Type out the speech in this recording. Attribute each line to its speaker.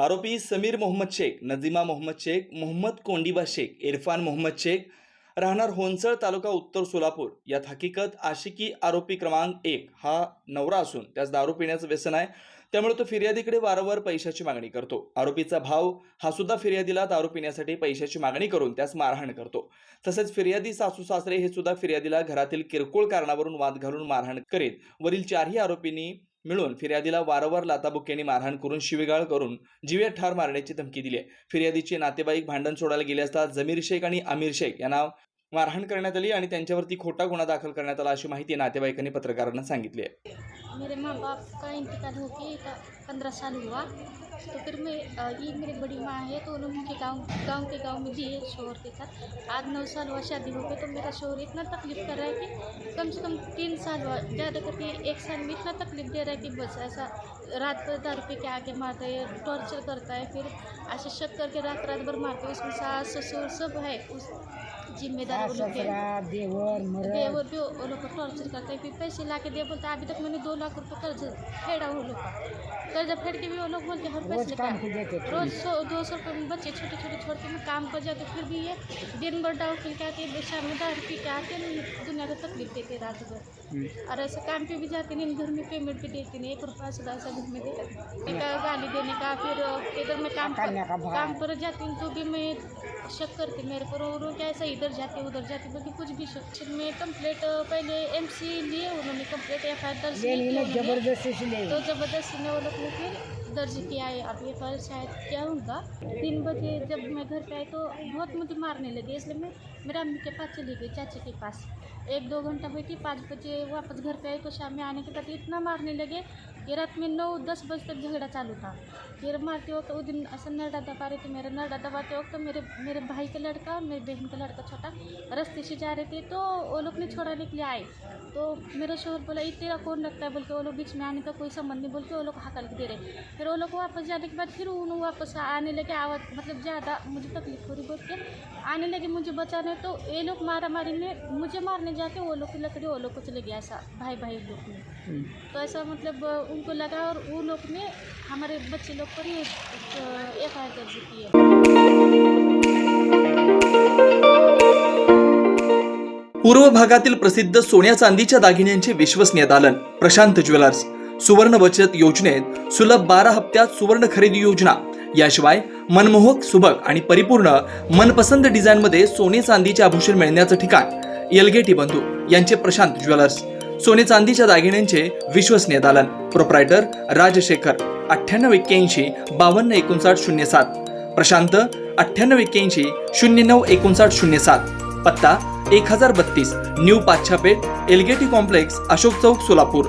Speaker 1: आरोपी समीर मोहम्मद शेख नझीमा मोहम्मद शेख मोहम्मद कोंडिबा शेख इरफान मोहम्मद शेख राहणार होनसळ तालुका उत्तर सोलापूर. यात हकीकत आशिकी आरोपी क्रमांक एक हा नवरा असून त्यास दारू पिण्याचं व्यसन आहे. त्यामुळे तो फिर्यादीकडे वारंवार पैशाची मागणी करतो. आरोपीचा भाव हा सुद्धा फिर्यादीला दारू पिण्यासाठी पैशाची मागणी करून त्यास मारहाण करतो. तसेच फिर्यादी सासू सासरे हे सुद्धा फिर्यादीला घरातील किरकोळ कारणावरून वाद घालून मारहाण करीत. वरील चारही आरोपींनी मिळून फिर्यादीला वारंवार लाताबुक्क्यांनी मारहाण करून शिवेगाळ करून जीवे ठार मारण्याची धमकी दिली आहे. फिर्यादीचे नातेवाईक भांडण सोडायला गेले असता जमीर शेख आणि आमिर शेख यांना मारहाण करण्यात आली आणि त्यांच्यावरती खोटा गुन्हा दाखल करण्यात आला अशी माहिती नातेवाईकांनी पत्रकारांना सांगितली आहे.
Speaker 2: का पंद्रह साल हुआ तो फिर मैं ये मेरी बड़ी माँ है तो उन्होंने मुझे गाँव गाँव के गाँव में दिए शोहर के साथ। आज नौ साल हुआ शादी हो गई तो मेरा शोहर इतना तकलीफ़ कर रहा है कि कम से कम तीन साल हुआ ज़्यादा करके एक साल में इतना तकलीफ़ दे रहा है कि बस ऐसा रात भर दारू पे के आके मारता है टॉर्चर करता है फिर ऐसे शक करके रात रात भर मारते हैं। उसमें सास ससुर सब है उस जिम्मेदार वो लोग
Speaker 3: देवर
Speaker 2: भी वो लोग को टॉर्चर करते हैं फिर पैसे ला के दे बोलते हैं, अभी तक मैंने दो लाख रुपये कर्ज फेड़ा वो लोग का। कर्ज फेड़ के भी वो लोग बोलते हैं,
Speaker 3: रोज
Speaker 2: पैसे
Speaker 3: देते
Speaker 2: रोज सौ दो सौ रुपये में बच्चे छोटे छोटे छोड़ के मैं काम कर जाते फिर भी ये दिन भर डाउ खेल के आते हैं शाम में पी के आते हैं दुनिया को तकलीफ़ देते रात भर। और ऐसे काम पे भी जाते नहीं घर में पेमेंट भी देते नहीं एक रुपया से ऐसा घर में देते गाली देने का फिर इधर मैं काम काम पर जाती हूँ तो भी मैं शक करती मेरे पर और वो क्या ऐसा इधर जाते उधर जाते बल्कि कुछ भी शक। में कंप्लेंट पहले एम सी लिए उन्होंने कंप्लेंट एफ़ आई दर्ज की।
Speaker 3: ज़बरदस्ती
Speaker 2: तो ज़बरदस्ती ने वो लोग ने फिर दर्ज किया है अब ये फल शायद क्या उनका तीन बजे जब मैं घर पे आई तो बहुत मुझे मारने लगे इसलिए मैं मेरे अम्मी के पास चली गई चाची के पास। एक दो घंटा बैठी पाँच बजे वापस घर पे आई तो शाम में आने के बाद इतना मारने लगे कि रात में नौ, दस बजे तक झगड़ा चालू था। फिर मारते वक्त वो दिन ऐसा नरडा दबा रहे थे, मेरा नरडा दबाते वक्त मेरे मेरे भाई का लड़का और मेरी बहन का लड़का छोटा, रास्ते से जा रहे थे तो वो लोग ने छोड़ाने के लिए आए। तो मेरा शोहर बोला, ये तेरा कौन रखता है? बोल के वो लोग बीच में आने का कोई संबंध नहीं बोल के वो लोग हकल दे रहे। फिर वो लोग वापस जाने के बाद फिर उन वापस आने लगे, आवाज़ मतलब ज़्यादा मुझे तकलीफ़ हो रही बोल के आने लगे मुझे बचाने तो ये लोग मारा मारी में मुझे मारने जाके वो लोग की लकड़ी, वो लोग को चले गया ऐसा भाई भाई लोग में। तो ऐसा मतलब उनको लगा और वो लोग ने हमारे बच्चे लोग पर ही एफ आई आर दर्ज की है
Speaker 1: पूर्व भागातील प्रसिद्ध सोन्या चांदीच्या दागिन्यांचे विश्वसनीय दालन प्रशांत ज्वेलर्स सुवर्ण बचत योजनेत सुलभ बारा हप्त्यात सुवर्ण खरेदी योजना याशिवाय मनमोहक सुबक आणि परिपूर्ण मनपसंत डिझाईनमध्ये सोने चांदीचे आभूषण मिळण्याचं ठिकाण एलगेटी बंधू यांचे प्रशांत ज्वेलर्स. सोने चांदीच्या दागिन्यांचे विश्वसनीय दालन. प्रोप्रायटर राजशेखर अठ्ठ्याण्णव एक्क्याऐंशी बावन्न एकोणसाठ शून्य सात. प्रशांत अठ्ठ्याण्णव एक्क्याऐंशी शून्य नऊ एकोणसाठ शून्य सात. पत्ता एक हजार बत्तीस न्यू पाच्छापेठ एलगेटी कॉम्प्लेक्स अशोक चौक सोलापूर.